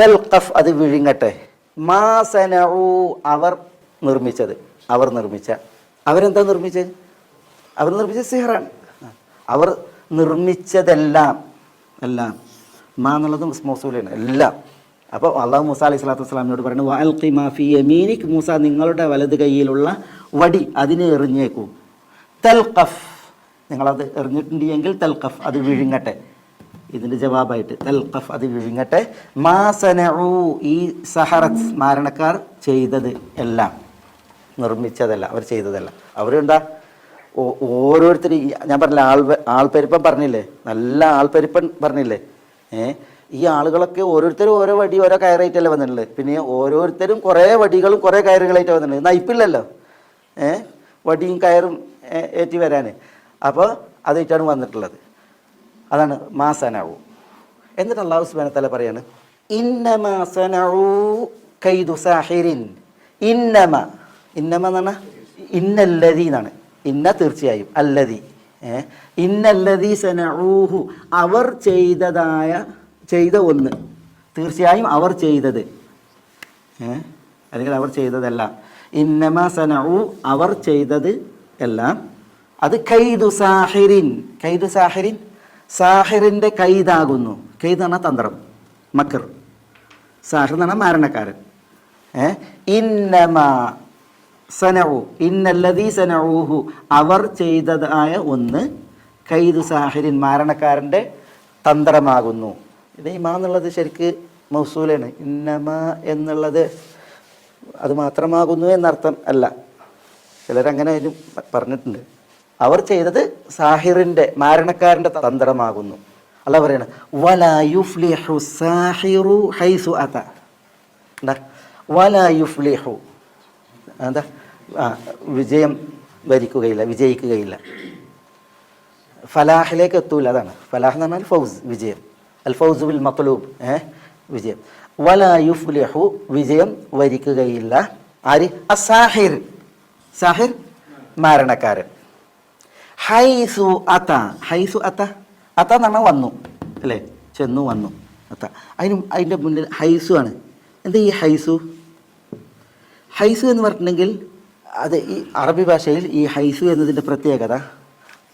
തൽഖഫ് അത് വിഴുങ്ങട്ടെ. മാ സനഉ അവർ നിർമ്മിച്ചത്. അവർ നിർമ്മിച്ച. അവരെന്താ നിർമ്മിച്ചത് അവർ നിർമ്മിച്ച സിഹറാണ്. അവർ നിർമ്മിച്ചതെല്ലാം എല്ലാം. മാ എന്നുള്ളതും മോസൂലിയാണ്. എല്ലാം. അപ്പോൾ അള്ളാഹു മൂസ അലൈഹി സ്വലാത്തു വസ്സലാമിനോട് പറയുന്നത് വാൽക്കി മാഫി യമീനിക്. മൂസ നിങ്ങളുടെ വലത് കൈയിലുള്ള വടി അതിനെ എറിഞ്ഞേക്കൂ. തൽഖഫ്. നിങ്ങളത് എറിഞ്ഞിട്ടുണ്ടെങ്കിൽ തൽഖഫ് അത് വിഴുങ്ങട്ടെ. ഇതിന്റെ ജവാബായിട്ട്. തൽഖഫ് അത് വിഴുങ്ങട്ടെ. മാസനു ഈ സഹറത്ത് മാരണക്കാർ ചെയ്തത് എല്ലാം. നിർമ്മിച്ചതല്ല അവർ ചെയ്തതല്ല. അവരെന്താ ഓരോരുത്തരും ഞാൻ പറഞ്ഞില്ല ആൾ ആൾപ്പെരുപ്പം പറഞ്ഞില്ലേ? നല്ല ആൾപ്പെരുപ്പൻ പറഞ്ഞില്ലേ? ഏ? ഈ ആളുകളൊക്കെ ഓരോരുത്തരും ഓരോ വടി ഓരോ കയറായിട്ടല്ലേ വന്നിട്ടുള്ളത്. പിന്നെ ഓരോരുത്തരും കുറേ വടികളും കുറേ കയറുകളായിട്ട് വന്നിട്ടുണ്ട് നയിപ്പില്ലല്ലോ. ഏ? വടിയും കയറും ഏറ്റി വരാൻ അപ്പോൾ അതായിട്ടാണ് വന്നിട്ടുള്ളത്. അതാണ് മാസനവു എന്നിട്ട് അള്ളാഹു സുബാന തല പറയാണ് ഇന്നമാസനവു കൈദു സാഹിരിൻ. ഇന്നമ. ഇന്നമ എന്ന് ഇന്നല്ലതി എന്നാണ് ഇന്ന തീർച്ചയായും അല്ലതി ഇന്നല്ലതി സനഊഹു അവർ ചെയ്തതായ ചെയ്ത ഒന്ന്. തീർച്ചയായും അവർ ചെയ്തത്. അല്ലെങ്കിൽ അവർ ചെയ്തതല്ല. ഇന്നമ സനഊ അവർ ചെയ്തത് എല്ലാം. അത് കൈദു സാഹിരിൻ. കൈദു സാഹിറിൻ സാഹിറിന്റെ കൈതാകുന്നു. കൈത് തന്ത്രം. മക്കർ. സാഹിർ എന്ന് പറഞ്ഞാൽ മാരണക്കാരൻ. ഏ? ഇന്നല്ലതീ അവർ ചെയ്തതായ ഒന്ന് കൈതു സാഹിരിൻ മാരണക്കാരന്റെ തന്ത്രമാകുന്നു. ഇത് ഇമാ എന്നുള്ളത് ശരിക്ക് മൗസൂലാണ്. ഇന്നമ എന്നുള്ളത് അത് മാത്രമാകുന്നു എന്നർത്ഥം അല്ല. ചിലരങ്ങനെ അതിന് പറഞ്ഞിട്ടുണ്ട്. അവർ ചെയ്തത് സാഹിറിന്റെ മാരണക്കാരന്റെ തന്ത്രമാകുന്നു. അല്ല പറയണ വലായുഫ്ലിഹു സാഹിറു ഹൈസു അത. എന്താ? വലായുഫ്ലിഹു എന്താ? വിജയം വരിക്കുകയില്ല വിജയിക്കുകയില്ല. ഫലാഹിലേക്ക് എത്തൂല അതാണ്. ഫലാഹ് എന്ന് പറഞ്ഞാൽ ഫൗസ് വിജയം. അൽ ഫൗസ് ബിൽ മത്ലൂബ് ഏ? വിജയം. വലായുഫ്ലിഹു വിജയം വരിക്കുകയില്ല. ആര്? അസാഹിർ സാഹിർ മാരണക്കാരൻ. ഹൈസു അത. ഹൈസു അത. അത എന്ന് പറഞ്ഞാൽ വന്നു. അല്ലേ? ചെന്നു വന്നു. അത്ത അതിന് അതിന്റെ മുന്നിൽ ഹൈസു ആണ്. എന്താ ഈ ഹൈസു? ഹൈസു എന്ന് പറഞ്ഞിട്ടുണ്ടെങ്കിൽ അത് ഈ അറബി ഭാഷയിൽ ഈ ഹൈസു എന്നതിന്റെ പ്രത്യേകത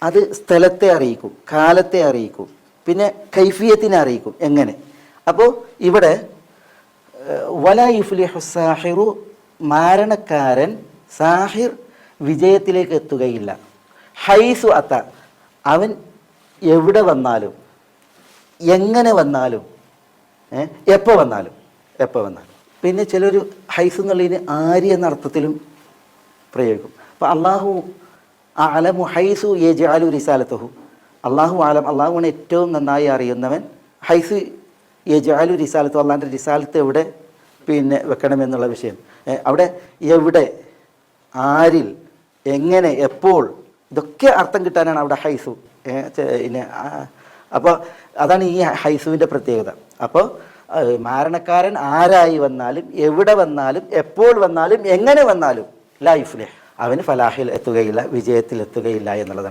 അത് സ്ഥലത്തെ അറിയിക്കും കാലത്തെ അറിയിക്കും പിന്നെ കൈഫിയത്തിനെ അറിയിക്കും എങ്ങനെ. അപ്പോൾ ഇവിടെ വല യുഫ്ലിഹു സാഹിറു മാരണക്കാരൻ സാഹിർ വിജയത്തിലേക്ക് എത്തുകയില്ല. ഹൈസു അത്ത. അവൻ എവിടെ വന്നാലും എങ്ങനെ വന്നാലും എപ്പോൾ വന്നാലും എപ്പോൾ വന്നാലും. പിന്നെ ചിലർ ഹൈസ് എന്നുള്ളതിന് ആരി എന്ന അർത്ഥത്തിലും പ്രയോഗിക്കും. അപ്പോൾ അള്ളാഹു അലമു ഹൈസു എ ജാലു റിസാലത്തഹു. അള്ളാഹു ആലം അള്ളാഹുവാണ് ഏറ്റവും നന്നായി അറിയുന്നവൻ ഹൈസു ജാലു റിസാലത്തു അള്ളാഹിന്റെ റിസാലത്ത് എവിടെ പിന്നെ വെക്കണമെന്നുള്ള വിഷയം. അവിടെ എവിടെ ആരിൽ എങ്ങനെ എപ്പോൾ ഇതൊക്കെ അർത്ഥം കിട്ടാനാണ് അവിടെ ഹൈസു. പിന്നെ അപ്പോൾ അതാണ് ഈ ഹൈസുവിന്റെ പ്രത്യേകത. അപ്പോൾ മാരണക്കാരൻ ആരായി വന്നാലും എവിടെ വന്നാലും എപ്പോൾ വന്നാലും എങ്ങനെ വന്നാലും ലൈഫിലെ അവന് ഫലാഹിൽ എത്തുകയില്ല വിജയത്തിൽ എത്തുകയില്ല എന്നുള്ളതാണ്.